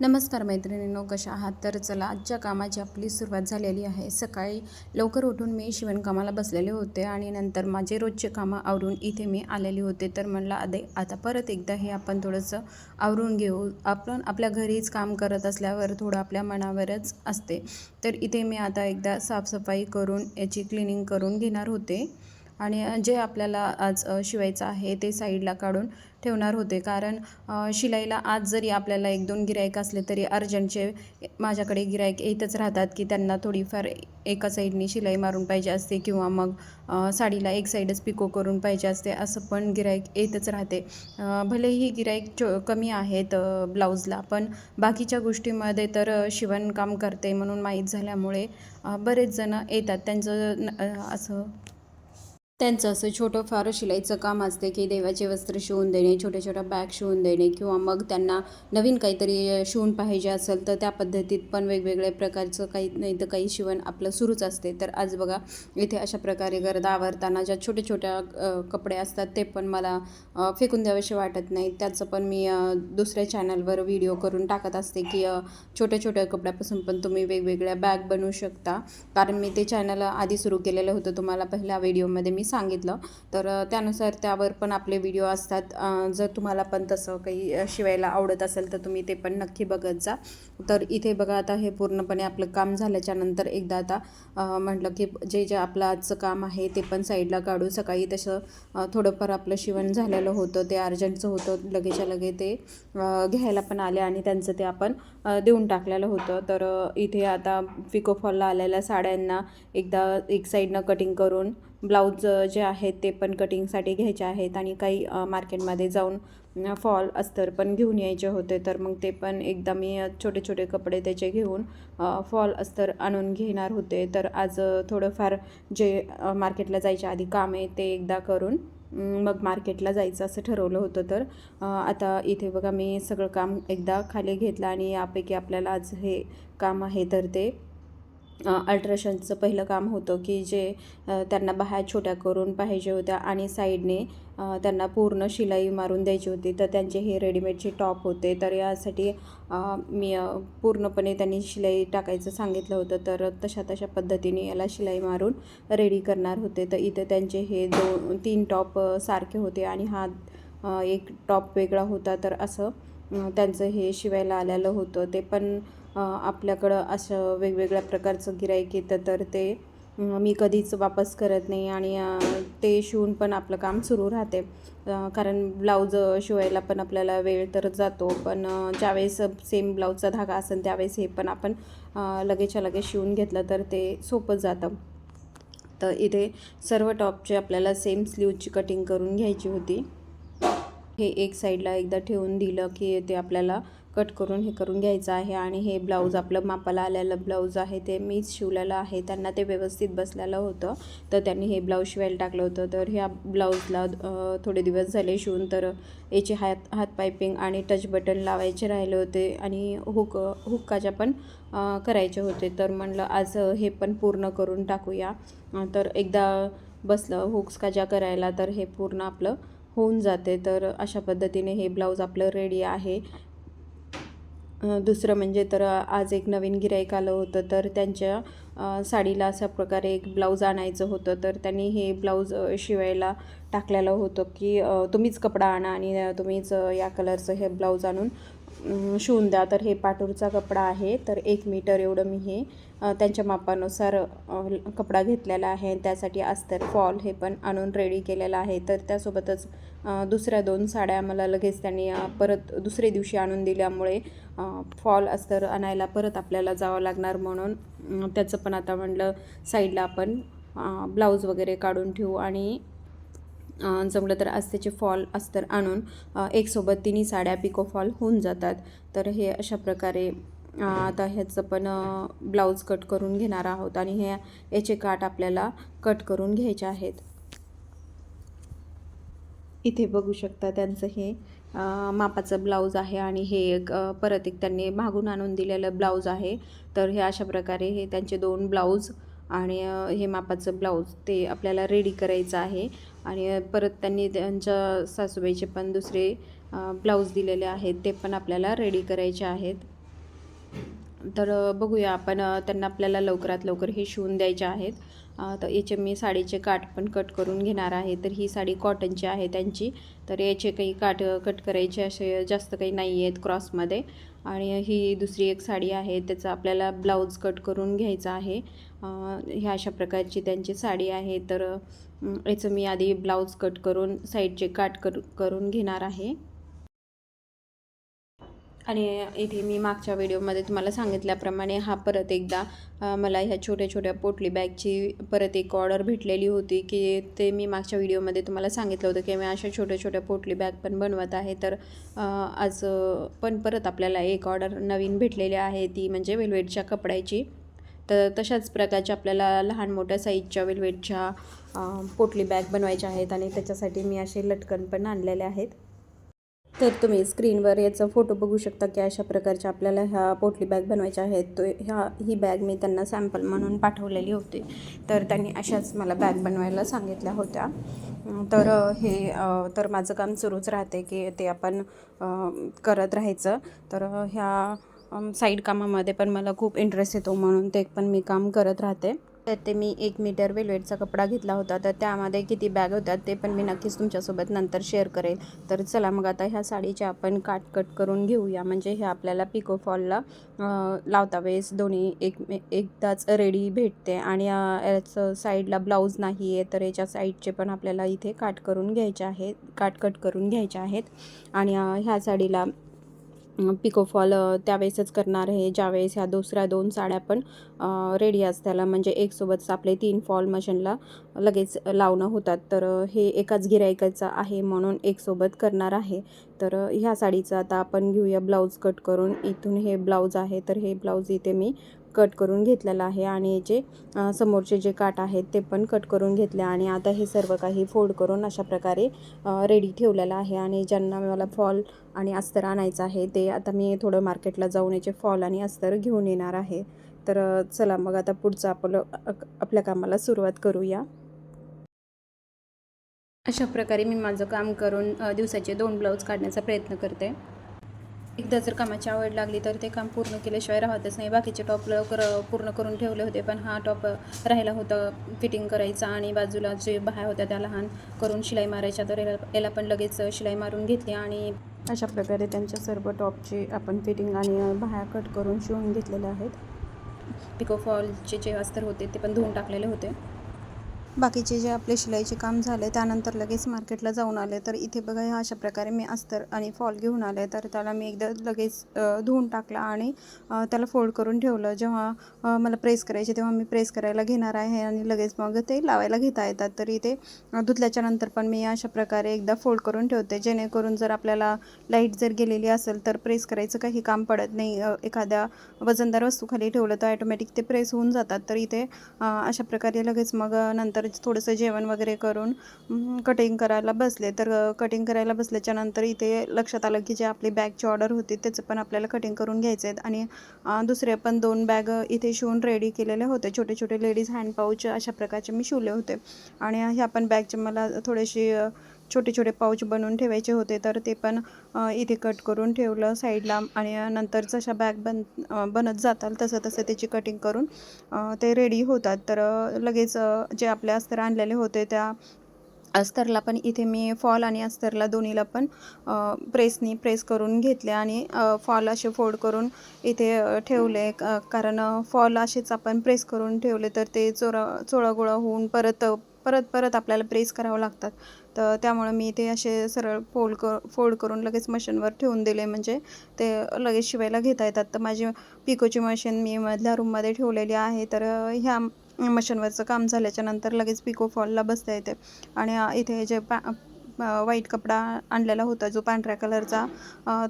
नमस्कार मैत्रिणींनो कशा आहात? तर चला आजच्या कामाची आपली सुरुवात झालेली आहे. सकाळी लवकर उठून मी शिवणकामाला बसलेले होते आणि नंतर माझे रोजचे कामं आवरून इथे मी आलेले होते. तर म्हणलं आदे आता परत एकदा हे आपण थोडंसं आवरून घेऊ. आपण आपल्या घरीच काम करत असल्यावर थोडं आपल्या मनावरच असते. तर इथे मी आता एकदा साफसफाई करून याची क्लिनिंग करून घेणार होते. आणि जे आपल्याला आज शिवायचं आहे ते साईडला काढून ठेवणार होते. कारण शिलाईला आज जरी आपल्याला एक दोन गिरायक असले तरी अर्जंटचे माझ्याकडे गिरायक येतच राहतात की त्यांना थोडीफार एका साईडनी शिलाई मारून पाहिजे असते किंवा मग साडीला एक साईडच पिको करून पाहिजे असते असं पण गिरायक येतच राहते. भलेही गिरायक चो कमी आहेत ब्लाऊजला पण बाकीच्या गोष्टीमध्ये तर शिवणकाम करते म्हणून माहीत झाल्यामुळे बरेच जण येतात. त्यांचं न- असं त्यांचं असं छोटं फार शिलाईचं काम असते की देवाचे वस्त्र शिवून देणे छोट्या छोट्या बॅग शिवून देणे किंवा मग त्यांना नवीन काहीतरी शिवून पाहिजे असेल तर त्या पद्धतीत पण वेगवेगळ्या प्रकारचं काही नाही तर काही शिवण आपलं सुरूच असते. तर आज बघा इथे अशा प्रकारे गर्दा आवरताना ज्या छोट्या छोट्या कपडे असतात ते पण मला फेकून द्यावेसे वाटत नाही त्याचं पण मी दुसऱ्या चॅनलवर व्हिडिओ करून टाकत असते की छोट्या छोट्या कपड्यापासून पण तुम्ही वेगवेगळ्या बॅग बनवू शकता. कारण मी ते चॅनल आधी सुरू केलेलं होतं तुम्हाला पहिल्या व्हिडिओमध्ये मी सांगितलं. तर त्यानुसार त्यावर पण आपले व्हिडिओ असतात. जर तुम्हाला पण तसं काही शिवायला आवडत असेल तर तुम्ही ते पण नक्की बघत जा. तर इथे बघा आता हे पूर्णपणे आपलं काम झाल्याच्यानंतर एकदा आता म्हटलं की जे जे आपलं आजचं काम आहे ते पण साईडला काढू सकाळी तसं थोडंफार आपलं शिवण झालेलं होतं. ते अर्जंटचं होतं. लगेच्या लगे ते घ्यायला पण आले आणि त्यांचं ते आपण देऊन टाकलेलं होतं. तर इथे आता पिकोफॉलला आलेल्या साड्यांना एकदा एक साईडनं कटिंग करून ब्लाऊज जे आहेत ते पण कटिंगसाठी घ्यायचे आहेत आणि काही मार्केटमध्ये जाऊन फॉल अस्तर पण घेऊन यायचे होते. तर मग ते पण एकदा मी छोटे छोटे कपडे त्याचे घेऊन फॉल अस्तर आणून घेणार होते. तर आज थोडंफार जे मार्केटला जायच्या आधी काम आहे ते एकदा करून मग मार्केटला जायचं असं ठरवलं होतं. तर आता इथे बघा मी सगळं काम एकदा खाली घेतलं आणि यापैकी आपल्याला आज हे काम आहे. तर ते अल्ट्रेशनचं पहिलं काम होतं की जे त्यांना बाह्या छोट्या करून पाहिजे होत्या आणि साईडने त्यांना पूर्ण शिलाई मारून द्यायची होती. तर त्यांचे हे रेडीमेडचे टॉप होते. तर यासाठी मी पूर्णपणे त्यांनी शिलाई टाकायचं सांगितलं होतं. तर तशा तशा पद्धतीने याला शिलाई मारून रेडी करणार होते. तर इथं त्यांचे हे दोन तीन टॉप सारखे होते आणि हा एक टॉप वेगळा होता. तर असं त्यांचं हे शिवायला आलेलं होतं. ते पण आपल्याकडं असं वेगवेगळ्या प्रकारचं गिराईक येतं तर ते मी कधीच वापस करत नाही आणि ते शिवून पण आपलं काम सुरू राहते. कारण ब्लाऊज शिवायला पण आपल्याला वेळ तर जातो पण ज्यावेळेस सेम ब्लाऊजचा धागा असेल त्यावेळेस हे पण आपण लगेचच्या लगेच शिवून घेतलं तर ते सोपं जातं. तर इथे सर्व टॉपचे आपल्याला सेम स्लीवची कटिंग करून घ्यायची होती. हे एक साईडला एकदा ठेवून दिलं की ते आपल्याला कट करून हे करून घ्यायचं आहे आणि हे ब्लाऊज आपलं मापाला आलेलं ब्लाऊज आहे ते मीच शिवलेलं आहे. त्यांना ते व्यवस्थित बसलेलं होतं. तर त्यांनी हे ब्लाऊज शिवायला टाकलं होतं. तर ह्या ब्लाऊजला थोडे दिवस झाले शिवून तर याचे हात हात पायपिंग आणि टच बटन लावायचे राहिले होते आणि हुक हुक्काच्या पण करायचे होते. तर म्हणलं आज हे पण पूर्ण करून टाकूया. तर एकदा बसलं हुक्स काजा करायला तर हे पूर्ण आपलं होऊन जाते. तर अशा पद्धतीने हे ब्लाऊज आपलं रेडी आहे. दुसरं म्हणजे तर आज एक नवीन गिराईक आलं होतं तर त्यांच्या साडीला अशा प्रकारे एक ब्लाऊज आणायचं होतं तर त्यांनी हे ब्लाऊज शिवायला टाकलेलं होतं की तुम्हीच कपडा आणा आणि तुम्हीच या कलरचं हे ब्लाऊज आणून शिवून द्या. तर हे पाटूरचा कपडा आहे. तर एक मीटर एवढं मी हे त्यांच्या मापानुसार कपडा घेतलेला आहे. त्यासाठी अस्तर फॉल हे पण आणून रेडी केलेलं आहे. तर त्यासोबतच दुसऱ्या दोन साड्या मला लगेच त्यांनी परत दुसरे दिवशी आणून दिल्यामुळे फॉल अस्तर आणायला परत आपल्याला जावं लागणार म्हणून त्याचं पण आता म्हणलं साईडला आपण ब्लाऊज वगैरे काढून ठेवू. आणि जमलं तर आज त्याचे फॉल अस्तर आणून एकसोबत तिन्ही साड्या पिको फॉल होऊन जातात. तर हे अशा प्रकारे आता ह्याचं पण ब्लाऊज कट करून घेणार आहोत आणि हे याचे काट आपल्याला कट करून घ्यायचे आहेत. इथे बघू शकता त्यांचं हे मापाचं ब्लाऊज आहे आणि हे एक परत एक त्यांनी मागून आणून दिलेलं ब्लाऊज आहे. तर हे अशा प्रकारे हे त्यांचे दोन ब्लाऊज आणि हे मापाचं ब्लाऊज ते आपल्याला रेडी करायचं आहे. आणि परत त्यांनी त्यांच्या सासूबाईचे पण दुसरे ब्लाऊज दिलेले आहेत ते पण आपल्याला रेडी करायचे आहेत. तर बघूया आपण त्यांना आपल्याला लवकरात लवकर हे शिवून द्यायचे आहेत. तर याचे मी साडीचे काठ पण कट करून घेणार आहे. तर ही साडी कॉटनची आहे त्यांची. तर याचे काही काठ कट करायचे असे जास्त काही नाही आहेत क्रॉसमध्ये आणि ही दुसरी एक साडी आहे त्याचा आपल्याला ब्लाऊज कट करून घ्यायचा आहे. ह्या अशा प्रकारची त्यांची साडी आहे. तर याचं मी आधी ब्लाऊज कट करून साईडचे काट कर करून घेणार आहे. आणि इथे मी मागच्या व्हिडिओमध्ये तुम्हाला सांगितल्याप्रमाणे हा परत एकदा मला ह्या छोट्या छोट्या पोटली बॅगची परत एक ऑर्डर भेटलेली होती की ते मी मागच्या व्हिडिओमध्ये तुम्हाला सांगितलं होतं की मी अशा छोट्या छोट्या पोटली बॅग पण बनवत आहे. तर आज पण परत आपल्याला एक ऑर्डर नवीन भेटलेली आहे ती म्हणजे वेल्वेटच्या कपड्याची. तर तशाच प्रकारच्या आपल्याला लहान मोठ्या साईजच्या वेल्वेटच्या पोटली बॅग बनवायच्या आहेत आणि त्याच्यासाठी मी असे लटकन पण आणलेले आहेत. तर तुम्ही स्क्रीनवर याचा फोटो बघू शकता की अशा प्रकारच्या आपल्याला ह्या पोटली बॅग बनवायच्या आहेत. तो ह्या ही बॅग मी त्यांना सॅम्पल म्हणून पाठवलेली होती. तर त्यांनी अशाच मला बॅग बनवायला सांगितल्या होत्या. तर हे तर माझं काम सुरूच राहते की ते आपण करत राहायचं. तर ह्या साईड कामामध्ये पण मला खूप इंटरेस्ट येतो म्हणून ते पण मी काम करत राहते. तर ते मी एक मीटर वेलवेटचा कपडा घेतला होता. तर त्यामध्ये किती बॅग होत्या ते पण मी नक्कीच तुमच्यासोबत नंतर शेअर करेल. तर चला मग आता ह्या साडीचे आपण काट कट करून घेऊया. म्हणजे हे आपल्याला पिको फॉलला लावता वेळेस दोन्ही एक एकदाच रेडी भेटते. आणि याचं साईडला ब्लाऊज नाही आहे तर याच्या साईडचे पण आपल्याला इथे काट करून घ्यायचे आहेत काट कट करून घ्यायचे आहेत. आणि ह्या साडीला पिकोफॉल त्यावेळेसच करणार आहे. ज्यावेळेस ह्या दुसऱ्या दोन साड्या पण रेडी असताना म्हणजे एकसोबतच आपले तीन फॉल मशीनला लगेच लावणं होतात. तर हे एकाच गिरायकाचं आहे म्हणून एकसोबत करणार आहे. तर ह्या साडीचं आता आपण घेऊया ब्लाऊज कट करून. इथून हे ब्लाऊज आहे. तर हे ब्लाऊज इथे मी कट करून घेतलेलं आहे आणि याचे समोरचे जे काट आहेत ते पण कट करून घेतले आणि आता हे सर्व काही फोल्ड करून अशा प्रकारे रेडी ठेवलेलं आहे आणि ज्यांना मला फॉल आणि अस्तर आणायचं आहे ते आता मी थोडं मार्केटला जाऊन याचे फॉल आणि अस्तर घेऊन येणार आहे. तर चला मग आता पुढचं आपलं आपल्या कामाला सुरुवात करूया. अशा प्रकारे मी माझं काम करून दिवसाचे दोन ब्लाऊज काढण्याचा प्रयत्न करते. एकदा जर कामाची आवड लागली तर ते काम पूर्ण केल्याशिवाय राहतच नाही. बाकीचे टॉप लवकर पूर्ण करून ठेवले होते पण हा टॉप राहिला होता. फिटिंग करायचा आणि बाजूला जे बाह्या होत्या त्या लहान करून शिलाई मारायच्या तर याला याला पण लगेच शिलाई मारून घेतली आणि अशा प्रकारे त्यांच्या सर्व टॉपची आपण फिटिंग आणि बाह्या कट करून शिवून घेतलेल्या आहेत. पिको फॉलचे जे अस्तर होते ते पण धुवून टाकलेले होते. बाकीचे जे आपले शिलाईचे काम झाले त्यानंतर लगेच मार्केटला जाऊन आले. तर इथे बघा ह्या अशा प्रकारे मी अस्तर आणि फॉल घेऊन आले. तर त्याला मी एकदा लगेच धुवून टाकला आणि त्याला फोल्ड करून ठेवलं. जेव्हा मला प्रेस करायचे तेव्हा मी प्रेस करायला घेणार आहे आणि लगेच मग ते लावायला घेता येतात. तर इथे धुतल्याच्या नंतर पण मी अशा प्रकारे एकदा फोल्ड करून ठेवते. जेणेकरून जर आपल्याला लाइट जर गेलेली असेल तर प्रेस करायचं काही काम पडत नाही. एखाद्या वजनदार वस्तू खाली ठेवलं तर ॲटोमॅटिक ते प्रेस होऊन जातात. तर इथे अशा प्रकारे लगेच मग नंतर नंतर थोडंसं जेवण वगैरे करून कटिंग करायला बसले. तर कटिंग करायला बसल्याच्या नंतर इथे लक्षात आलं की जे आपली बॅगची ऑर्डर होती त्याचं पण आपल्याला कटिंग करून घ्यायचे आहेत. आणि दुसरे पण दोन बॅग इथे शिवून रेडी केलेले होते. छोटे छोटे लेडीज हँड पाऊच अशा प्रकारचे मी शिवले होते. आणि ह्या पण बॅगचे मला थोडेसे छोटे छोटे पाऊच बनवून ठेवायचे होते तर ते पण इथे कट करून ठेवलं साईडला आणि नंतर जशा बॅग बन बनत जातात तसं तसं त्याची कटिंग करून ते रेडी होतात. तर लगेच जे आपले अस्तर आणलेले होते त्या अस्तरला पण इथे मी फॉल आणि अस्तरला दोन्हीला पण प्रेसनी प्रेस करून घेतले आणि फॉल असे फोल्ड करून इथे ठेवले. क- कारण फॉल असेच आपण प्रेस करून ठेवले तर ते चोरा चोळागोळा होऊन परत परत परत आपल्याला प्रेस करावं लागतात. तर त्यामुळे मी ते असे सरळ फोल्ड कर फोल्ड करून लगेच मशीनवर ठेवून दिले. म्हणजे ते लगेच शिवायला घेता येतात. तर माझी पिकोची मशीन मी मधल्या रूममध्ये ठेवलेली आहे. तर ह्या मशीनवरचं काम झाल्याच्यानंतर लगेच पिको फॉलला बसता येते. आणि इथे जे पॅ व्हाईट कपडा आणलेला होता जो पांढऱ्या कलरचा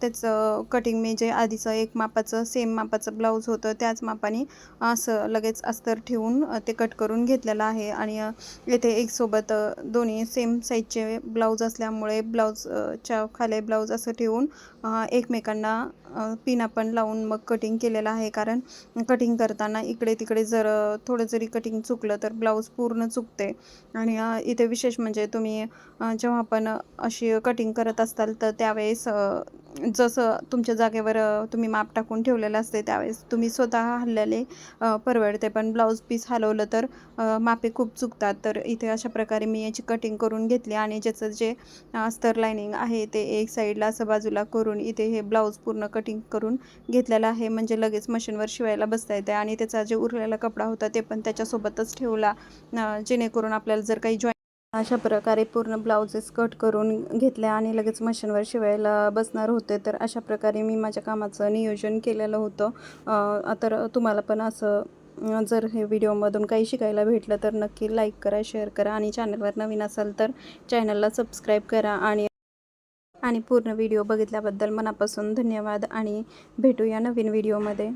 त्याचं कटिंग मी जे आधीचं एक मापाचं सेम मापाचं ब्लाऊज होतं त्याच मापाने असं लगेच अस्तर ठेवून ते कट करून घेतलेलं आहे. आणि येथे एकसोबत दोन्ही सेम साईजचे ब्लाऊज असल्यामुळे ब्लाऊजच्या खाली ब्लाऊज असं ठेवून एकमेकांना पिन पिना पण लावून मग कटिंग केलेलं आहे. कारण कटिंग करताना इकडे तिकडे जर थोडं जरी कटिंग चुकलं तर ब्लाऊज पूर्ण चुकते. आणि इथे विशेष म्हणजे तुम्ही जेव्हा पण अशी कटिंग करत असाल तर त्यावेळेस जसं तुमच्या जागेवर तुम्ही माप टाकून ठेवलेलं असते त्यावेळेस तुम्ही स्वतः हल्ल्याले परवडते. पण ब्लाऊज पीस हलवलं तर मापे खूप चुकतात. तर इथे अशा प्रकारे मी याची कटिंग करून घेतली आणि ज्याचं जे अस्तर लायनिंग आहे ते एक साईडला असं बाजूला करून इथे हे ब्लाऊज पूर्ण कटिंग करून घेतलेलं आहे. म्हणजे लगेच मशीनवर शिवायला बसता येते आणि त्याचा जे उरलेला कपडा होता ते पण त्याच्यासोबतच ठेवला जेणेकरून आपल्याला जर काही जॉईन अशा प्रकारे पूर्ण ब्लाउजेस कट करून घेतल्या आणि लगेच मशीनवर शिवायला बसणार होते. तर अशा प्रकारे मी माझ्या कामाचं नियोजन केलेलं होतं. तर तुम्हाला पण असं जर हे व्हिडिओमधून काही शिकायला भेटलं तर नक्की लाईक करा शेअर करा आणि चॅनलवर नवीन असाल तर चॅनलला सबस्क्राईब करा आणि आणि पूर्ण व्हिडिओ बघितल्याबद्दल मनापासून धन्यवाद आणि भेटूया नवीन व्हिडिओमध्ये.